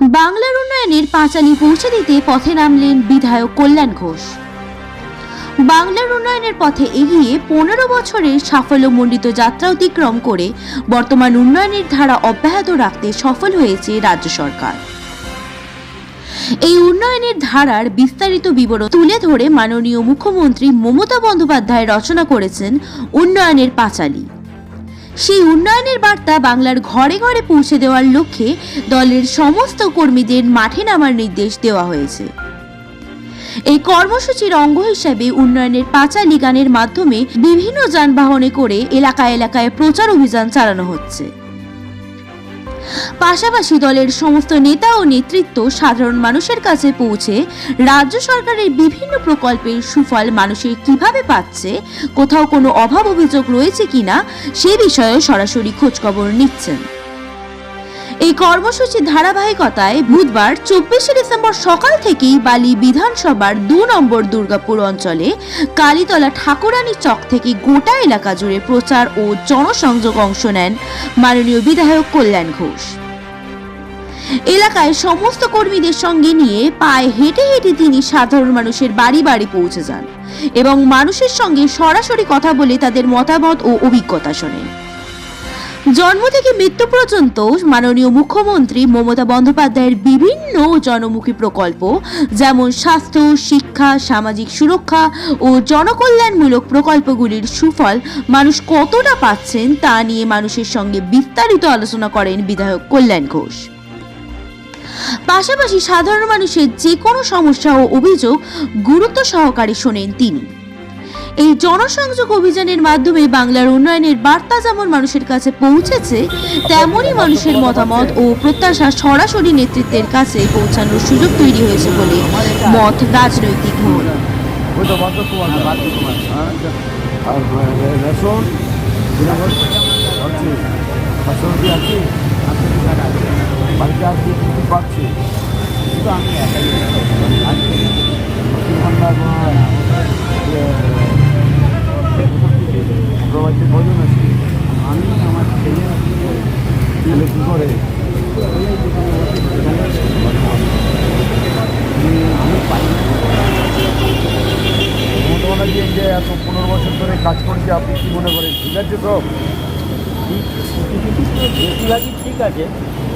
বাংলার উন্নয়নের পাঁচালি পৌঁছে দিতে পথে নামলেন বিধায়ক কল্যাণ ঘোষ। বাংলার উন্নয়নের পথে এগিয়ে পনেরো বছরের সাফল্যমণ্ডিত যাত্রা অতিক্রম করে বর্তমান উন্নয়নের ধারা অব্যাহত রাখতে সফল হয়েছে রাজ্য সরকার। এই উন্নয়নের ধারার বিস্তারিত বিবরণ তুলে ধরে মাননীয় মুখ্যমন্ত্রী মমতা বন্দ্যোপাধ্যায় রচনা করেছেন উন্নয়নের পাঁচালী। সেই উন্নয়নের বার্তা বাংলার ঘরে ঘরে পৌঁছে দেওয়ার লক্ষ্যে দলের সমস্ত কর্মীদের মাঠে নামার নির্দেশ দেওয়া হয়েছে। এই কর্মসূচির অঙ্গ হিসাবে উন্নয়নের পাঁচালী গানের মাধ্যমে বিভিন্ন যানবাহনে করে এলাকা এলাকায় প্রচার অভিযান চালানো হচ্ছে। পাশাপাশি দলের সমস্ত নেতা ও নেতৃত্ব সাধারণ মানুষের কাছে পৌঁছে রাজ্য সরকারের বিভিন্ন প্রকল্পের সুফল মানুষের কীভাবে পাচ্ছে, কোথাও কোনো অভাব অভিযোগ রয়েছে কিনা, সে বিষয়ে সরাসরি খোঁজখবর নিচ্ছেন। এই কর্মসূচির ধারাবাহিকতায় বুধবার চব্বিশে ডিসেম্বর সকাল থেকেই বালি বিধানসভার দু নম্বর দুর্গাপুর অঞ্চলে কালীতলা ঠাকুরানী চক থেকে গোটা এলাকা জুড়ে প্রচার ও জনসংযোগ অংশ নেন মাননীয় বিধায়ক কল্যাণ ঘোষ। এলাকায় সমস্ত কর্মীদের সঙ্গে নিয়ে পায়ে হেঁটে হেঁটে তিনি সাধারণ মানুষের বাড়ি বাড়ি পৌঁছে যান এবং মানুষের সঙ্গে সরাসরি কথা বলে তাদের মতামত ও অভিজ্ঞতা শোনেন। জন্ম থেকে মৃত্যু পর্যন্ত মাননীয় মুখ্যমন্ত্রী মমতা বন্দ্যোপাধ্যায়ের বিভিন্ন জনমুখী প্রকল্প, যেমন স্বাস্থ্য, শিক্ষা, সামাজিক সুরক্ষা ও জনকল্যাণমূলক প্রকল্পগুলির সুফল মানুষ কতটা পাচ্ছেন তা নিয়ে মানুষের সঙ্গে বিস্তারিত আলোচনা করেন বিধায়ক কল্যাণ ঘোষ। পাশাপাশি সাধারণ মানুষের যে কোনো সমস্যা ও অভিযোগ গুরুত্ব সহকারে শোনেন তিনি। এই জনসংযোগ অভিযানের মাধ্যমে বাংলার উন্নয়নের বার্তা যেমন মানুষের কাছে পৌঁছেছে তেমনই মানুষের মতামত ও প্রত্যাশা সরাসরি নেতৃত্বের কাছে পৌঁছানোর সুযোগ তৈরি হয়েছে বলে মত রাজনৈতিক মহল আমি একাই যে এত পনেরো বছর ধরে কাজ করছে আপনি কী মনে করেন? ঠিক আছে তো? বেশিরভাগই ঠিক আছে।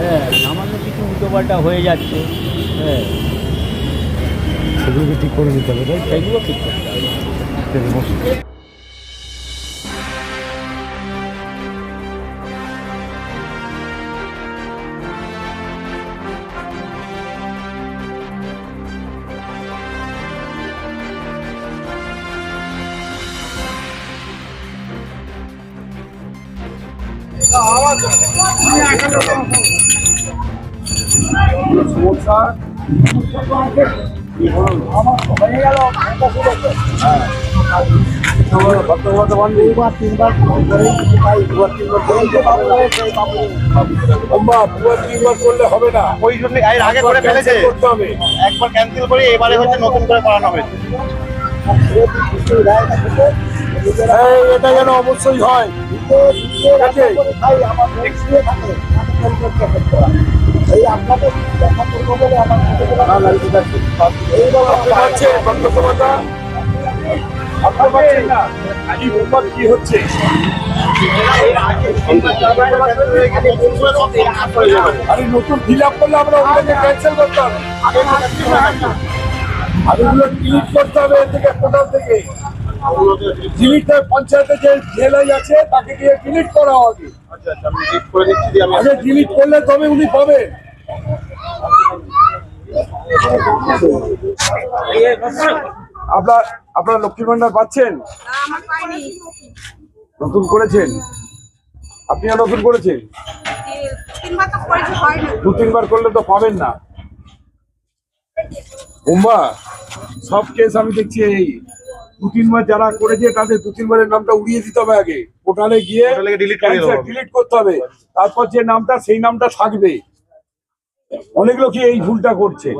হ্যাঁ সামান্য কিছু উল্টোপাল্টা হয়ে যাচ্ছে। হ্যাঁ। সেগুলোকে ঠিক করে দিতে হবে তাই সেগুলো ঠিক করতে হবে। দুবার তিনবার করলে হবে না ওই জন্য এর আগে করে ফেলেছে। করতে হবে। একবার ক্যান্সেল করে এবারে হচ্ছে নতুন করে করানো হয়েছে। এটা যেন অবশ্যই হয়। কি হচ্ছে আরে নতুন ফিল আপ করলে আমরা ওগুলোকে ক্যান্সেল করতে হবে ওগুলো ডিলিট করতে হবে এর থেকে পোর্টাল থেকে ডিলিট পঞ্চায়েতে যে জেলায় আছে তাকে দিয়ে ডিলিট করা হবে। আচ্ছা আচ্ছা আগে ডিলিট করলে তবে উনি পাবেন। আপনার আপনার লক্ষ্মীর ভান্ডার পাচ্ছেন? নতুন করেছেন? আপনিও নতুন করেছেন? দু তিনবার করলে তো পাবেন না। বোম্বা সব কেস আমি দেখছি এই। দু তিনবার যারা করেছে তাদের দু তিনবারের নামটা উড়িয়ে দিতে হবে আগে। পোর্টালে গিয়ে। ডিলিট করতে হবে। তারপর যে নামটা সেই নামটা থাকবে। অনেক লোকই এই ভুলটা করছে।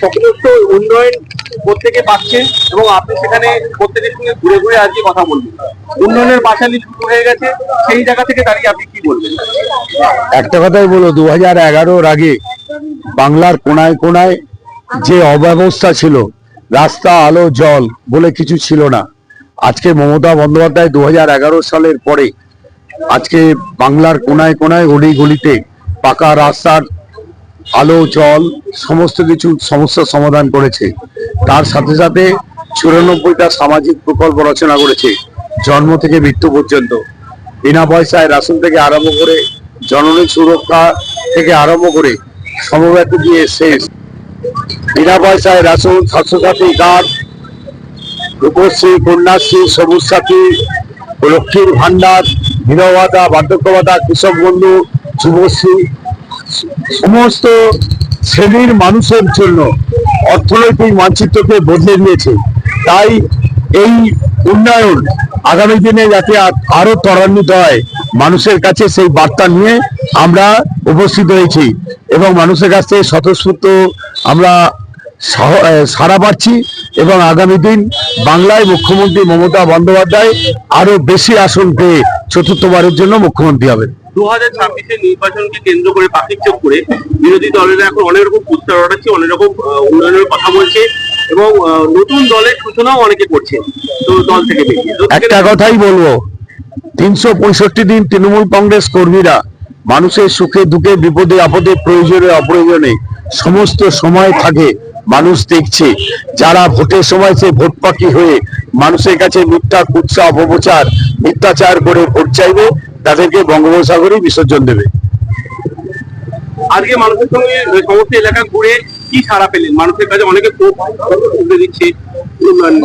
সমস্ত উন্নয়ন প্রত্যেকে পাচ্ছেন এবং আপনি সেখানে প্রত্যেকের সঙ্গে ঘুরে ঘুরে আজকে কথা বলবেন। উন্নয়নের পাশালি শুরু হয়ে গেছে সেই জায়গা থেকে দাঁড়িয়ে আপনি কি বলবেন? একটা কথাই বলো দু হাজার এগারোর আগে বাংলার কোনায় কোনায় যে অব্যবস্থা ছিল রাস্তা আলো জল বলে কিছু ছিল না। আজকে মমতা বন্দ্যোপাধ্যায় দু হাজার এগারো সালের পরে আজকে বাংলার কোনায় কোনায় গলি গলিতে পাকা রাস্তার আলো, জল, সমস্ত কিছু সমস্যার সমাধান করেছে। তার সাথে সাথে চুরানব্বইটা সামাজিক প্রকল্প রচনা করেছে জন্ম থেকে মৃত্যু পর্যন্ত। বিনা পয়সায় রাশন থেকে আরম্ভ করে জননী সুরক্ষা থেকে আরম্ভ করে সমব্যাপী দিয়ে শেষ। বিনা পয়সায় রাশন, স্বাস্থ্যসাথী কার্ড, রূপশ্রী, কন্যাশ্রী সবুজ সাথী লক্ষ্মীর ভান্ডার বিধবা ভাতা কৃষক বন্ধু যুবশ্রী সমস্ত শ্রেণির মানুষের জন্য অর্থনৈতিক মানচিত্রকে বদলে দিয়েছে। তাই এই উন্নয়ন আগামী দিনে যাতে আরও ত্বরান্বিত হয়, মানুষের কাছে সেই বার্তা নিয়ে আমরা উপস্থিত হয়েছি এবং মানুষের কাছ থেকে স্বতঃস্ফূর্ত আমরা সাড়া পাচ্ছি এবং আগামী দিন বাংলায় মুখ্যমন্ত্রী মমতা বন্দ্যোপাধ্যায় আরও বেশি আসন পেয়ে চতুর্থবারের জন্য মুখ্যমন্ত্রী হবেন। দু হাজার ছাব্বিশের নির্বাচনকে কেন্দ্র করে পাখির চোখ করে বিরোধী দলেরা এখন অনেক রকম অনেক রকম উন্নয়নের কথা বলছে এবং নতুন দলের সূচনাও অনেকে করছে তো দল থেকে একটা কথাই বলব, তিনশো পঁয়ষট্টি দিন তৃণমূল কংগ্রেস কর্মীরা মানুষের সুখে দুঃখে, বিপদে, আপদে, প্রয়োজনে, অপ্রয়োজনে সমস্ত সময় থাকে, মানুষ দেখছে। যারা ভোটের সময় সে ভোট পাখি হয়ে মানুষের কাছে মিথ্যা কুৎসা, অপপ্রচার, মিথ্যাচার করে ভোট চাইবে তাদেরকে বঙ্গোপসাগরই বিসর্জন দেবে। আজকে মানুষের সঙ্গে সমস্ত এলাকা ঘুরে কি সারা পেলেন? মানুষের কাছে অনেকে ক্ষোভ দিচ্ছে।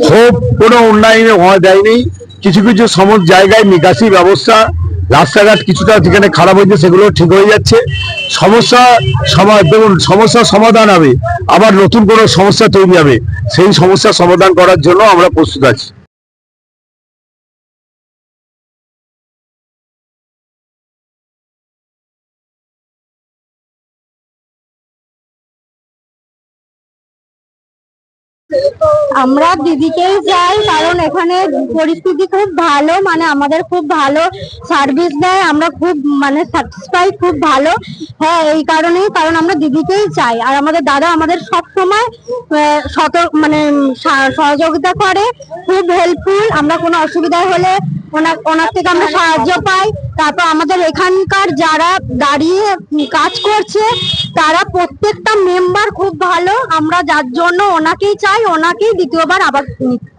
খুব কোনো উন্নয়নে হওয়া দেয়নি কিছু কিছু সমস্ত জায়গায় নিকাশি ব্যবস্থা রাস্তাঘাট কিছুটা যেখানে খারাপ হয়েছে সেগুলো ঠিক হয়ে যাচ্ছে। সমস্যা সমা- দেখুন সমস্যার সমাধান হবে। আবার নতুন কোনো সমস্যা তৈরি হবে। সেই সমস্যা সমাধান করার জন্য আমরা প্রস্তুত আছি। আমরা দিদিকেই চাই, কারণ এখানে পরিস্থিতি খুব ভালো মানে আমাদের খুব ভালো সার্ভিস দেয়, আমরা খুব মানে স্যাটিসফাই খুব ভালো। হ্যাঁ এই কারণেই, কারণ আমরা দিদিকেই চাই। আর আমাদের দাদা আমাদের সব সময় সতর্ক মানে সহযোগিতা করে, খুব হেল্পফুল আমরা কোনো অসুবিধা হলে ওনার থেকে আমরা সাহায্য পাই। তারপর আমাদের এখানকার যারা দাঁড়িয়ে কাজ করছে তারা প্রত্যেকটা মেম্বার খুব ভালো, আমরা যার জন্য ওনাকেই চাই, ওনাকেই দ্বিতীয়বার আবার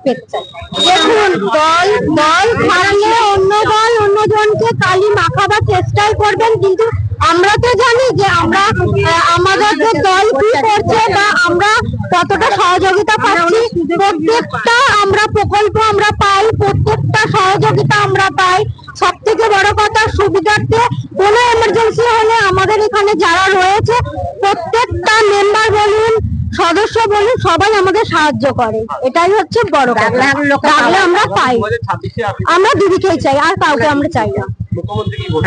পেতে চাই। দেখুন, দল দল থাকলে অন্য দল অন্য জনকে কালি মাখাবার চেষ্টাই করবেন, কিন্তু আমরা তো জানি যে আমরা আমাদের যে দল কি করছে বা আমরা কতটা সহযোগিতা পাচ্ছি, প্রত্যেকটা আমরা প্রকল্প আমরা পাই, প্রত্যেকটা সহযোগিতা আমরা পাই। সব থেকে বড় কথা সুবিধার্থে কোনো এমার্জেন্সি হলে আমাদের এখানে যারা রয়েছে প্রত্যেকটা মেম্বার বলুন সদস্য বলুন সবাই আমাদের সাহায্য করে। এটাই হচ্ছে বড় কথা। আমরা পাই। আমরা দিদিকেই চাই আর কাউকে আমরা চাই না।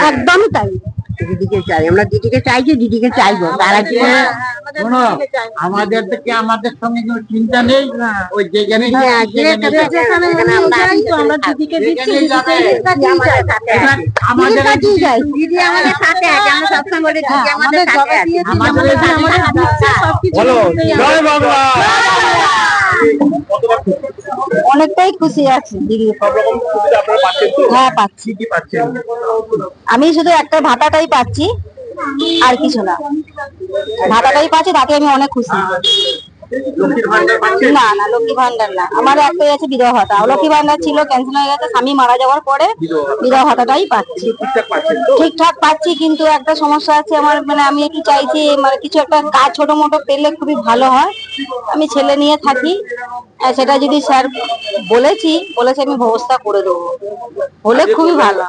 একদমই তাই। দিদিকে চাই আমরা দিদিকে চাইছি দিদিকে চাইব। তারা কি শোনো আমাদের থেকে আমাদের সঙ্গে কোনো চিন্তা নেই। ওই যেখানে হ্যাঁ, আমাদের দিদি আমাদের সাথে আছে আমরা সবসময় বলি দিদি হ্যাঁ, আমাদের আমাদের সাথে আছে। আমাদের। জয় বাংলা। অনেকটাই খুশি আছি, দিদি। হ্যাঁ পাচ্ছি। আমি শুধু একটা ভাতাটাই পাচ্ছি, আর কিছু না। ভাতাটাই পাচ্ছি, তাতে আমি অনেক খুশি। না না লক্ষ্মী ভান্ডার না। আমার একটাই আছে বিধবা ভাতা। লক্ষ্মী ভান্ডার ছিল ক্যান্সেল হয়ে গেছে স্বামী মারা যাওয়ার পরে বিধবা ভাতাটাই পাচ্ছি। ঠিকঠাক পাচ্ছি কিন্তু একটা সমস্যা আছে আমার মানে আমি একটু চাইছি মানে কিছু একটা কাজ ছোট মোটো পেলে খুবই ভালো হয়। আমি ছেলে নিয়ে থাকি সেটা যদি স্যার বলেছি বলেছে আমি ব্যবস্থা করে দেবো। হলে খুবই ভালো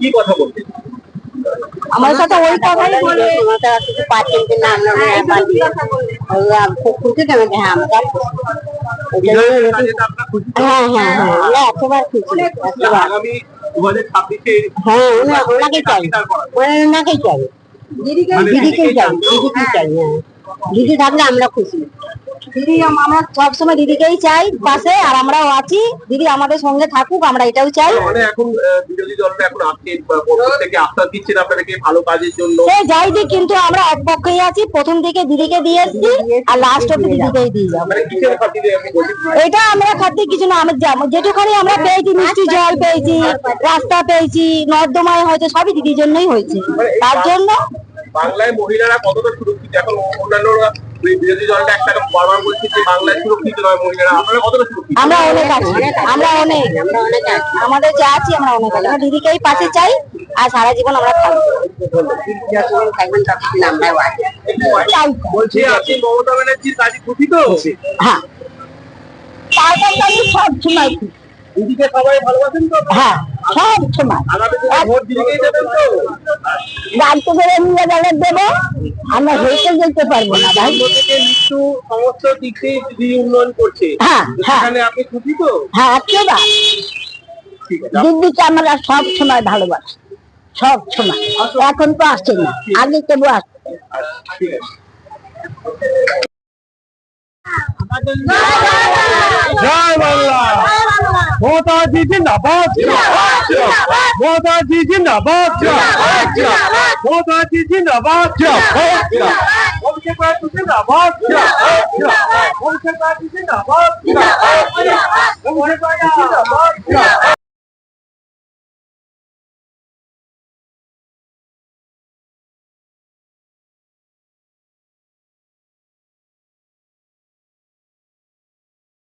কি কথা বলতেন আমার সাথে ওই কথাই বলে। হ্যাঁ, খুশি হ্যাঁ আমরা? হ্যাঁ হ্যাঁ হ্যাঁ আমরা একেবারে খুশি হ্যাঁ ওনা- ওনাকে চাই। ওনাকেই চাই চাই। দিদিকেই চাই হ্যাঁ। দিদি থাকলে আমরা খুশি। দিদি আম- আমরা সবসময় দিদিকেই চাই পাশে আর আমরাও আছি। দিদি আমাদের সঙ্গে থাকুক আমরা এটাও চাই। মানে এখন বিরোধী দলটা এখন আপনি থেকে আশ্বাস দিচ্ছেন আপনাদেরকে ভালো কাজের জন্য। সে যাই দিক কিন্তু আমরা এক পক্ষেই আছি। প্রথম দিকে দিদিকে দিয়ে এসছি আর লাস্ট অব্দি দিদিকেই দিয়ে যাব। মানে এটা আমরা খাদ্য কিছু না আমরা যা- যেটুখানি আমরা পেয়েছি মিষ্টি জল পেয়েছি রাস্তা পেয়েছি নর্দমায় হয়তো সবই দিদির জন্যই হয়েছে। তার জন্য বাংলায় মহিলারা কতটা সুরক্ষিত? এখন অন্যান্যরা ওই বিরোধী দলটা একটা বারবার বলছে যে বাংলায় সুরক্ষিত নয় মহিলারা। আপনারা কতটা সুরক্ষিত? আমরা অনেক আছি আমরা অনেক আমরা অনেক আছি আমাদের যা আছি আমরা অনেক আছি। আমরা দিদিকেই পাশে চাই আর সারা জীবন আমরা থাকব। থাকবেন ততদিন আমরাও আছি বলছি আপনি মমতা ব্যানার্জির কাজে খুশি তো? হ্যাঁ। সব সময়। দিদিকে সবাই ভালোবাসেন তো হ্যাঁ। সব সময়। করে নিয়ে গেলে দেবো, আমরা হেঁটে যেতে পারব না ভাই। মৃত্যু সমস্ত দিদি উন্নয়ন করছে হ্যাঁ হ্যাঁ হ্যাঁ সব সময় ভালোবাসি, সব সময়। এখন তো আসছে না, আগে কেবল আসছে। ঠিক আছে জয় বাংলা মোতাজি জিন্দাবাদ মোতাজি জিন্দাবাদ মোতাজি জিন্দাবাদ জিন্দাবাদ জিন্দাবাদ জিন্দাবাদ